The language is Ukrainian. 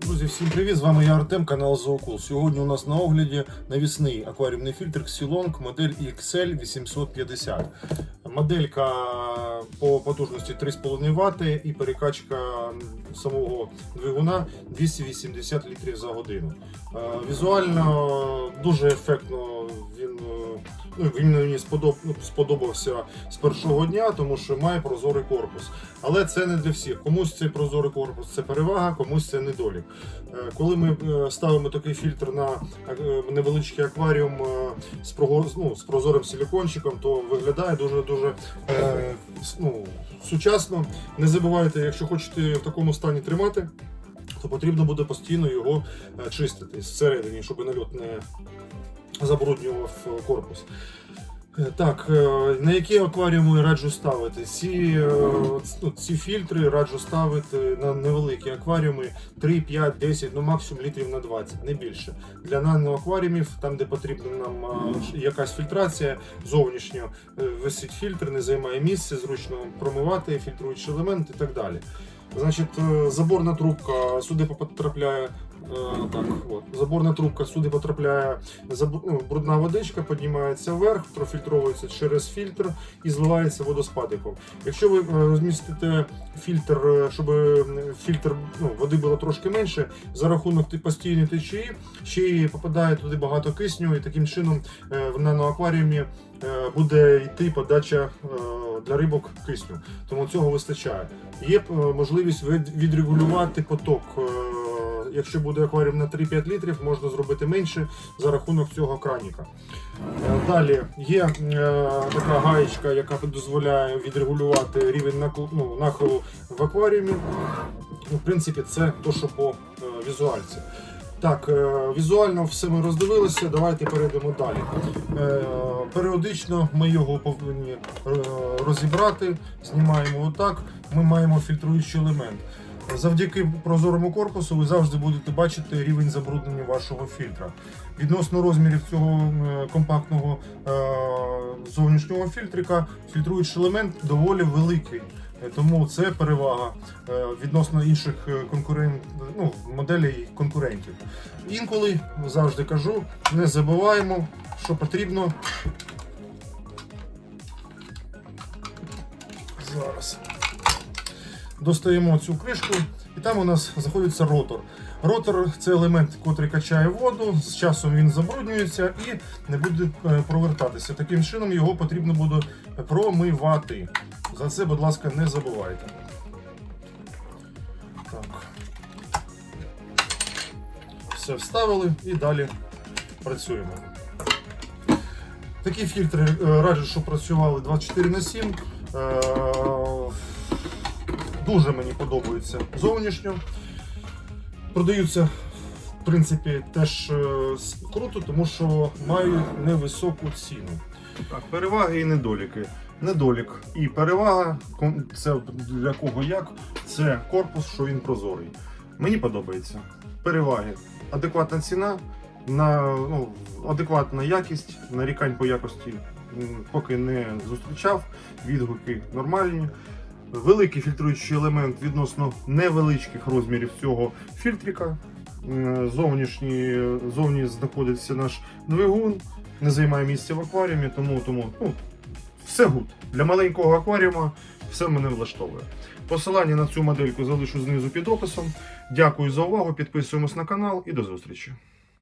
Друзі, всім привіт! З вами я Артем, канал Зоокул. Сьогодні у нас на огляді навісний акваріумний фільтр Xilong модель XL 850. Моделька по потужності 3,5 Вт і перекачка самого двигуна 280 літрів за годину. Е, Візуально дуже ефектно він, е, він мені сподоб, сподобався з першого дня, тому що має прозорий корпус. Але це не для всіх. Комусь цей прозорий корпус це перевага, комусь це недолік. Е, Коли ми е, ставимо такий фільтр на е, невеличкий акваріум з, ну, з прозорим силікончиком, то виглядає дуже дуже ну, сучасно. Не забувайте, якщо хочете в такому стані тримати, то потрібно буде постійно його чистити зсередині, щоб нальот не забруднював е, корпус. Е, Так, е, на які акваріуми раджу ставити? Ці, ну, ці фільтри раджу ставити на невеликі акваріуми 3, 5, 10, ну максимум літрів на 20, не більше. Для наноакваріумів, там де потрібна нам якась фільтрація зовнішня, е, висить фільтр, не займає місце, зручно промивати, фільтруючий елемент і так далі. Значить, заборна трубка сюди потрапляє. Е, Так, от, заборна трубка сюди потрапляє ну, брудна водичка, піднімається вверх, профільтровується через фільтр і зливається водоспадиком. Якщо ви е, розмістите фільтр, е, щоб фільтр ну, води було трошки менше, за рахунок постійної течії, ще й попадає туди багато кисню, і таким чином в наноакваріумі буде йти подача для рибок кисню. Тому цього вистачає. Є можливість від- відрегулювати поток. Якщо буде акваріум на 3-5 літрів, можна зробити менше за рахунок цього краніка. Е, Далі є е, така гаєчка, яка дозволяє відрегулювати рівень ну, нахилу в акваріумі. В принципі, це то, що по е, візуальці. Так, візуально все ми роздивилися. Давайте перейдемо далі. Періодично ми його повинні розібрати, знімаємо отак. Ми маємо фільтруючий елемент. Завдяки прозорому корпусу ви завжди будете бачити рівень забруднення вашого фільтра. Відносно розмірів цього компактного е, зовнішнього фільтрика, фільтруючий елемент доволі великий. Е, Тому це перевага е, відносно інших конкурент, ну, моделей конкурентів. Інколи завжди кажу, не забуваємо, що потрібно. Зараз достаємо цю кришку, і там у нас знаходиться ротор. Ротор це елемент, який качає воду, з часом він забруднюється і не буде е, провертатися. Таким чином його потрібно буде промивати. За це, будь ласка, не забувайте. Так. Все вставили і далі працюємо. Такі фільтри е, раджу, щоб працювали 24 на 7. Дуже мені подобаються зовнішньо. Продаються, в принципі, теж е, круто, тому що мають невисоку ціну. Так, переваги і недоліки. Недолік і перевага це для кого як. Це корпус, що він прозорий. Мені подобається. Переваги. Адекватна ціна, на, ну, адекватна якість, нарікань по якості поки не зустрічав. Відгуки нормальні. Великий фільтруючий елемент відносно невеличких розмірів цього фільтрика. М, Зовнішній, зовні знаходиться наш двигун, не займає місця в акваріумі, тому, тому ну, все гуд. Для маленького акваріума все мене влаштовує. Посилання на цю модельку залишу знизу під описом. Дякую за увагу, підписуємось на канал і до зустрічі.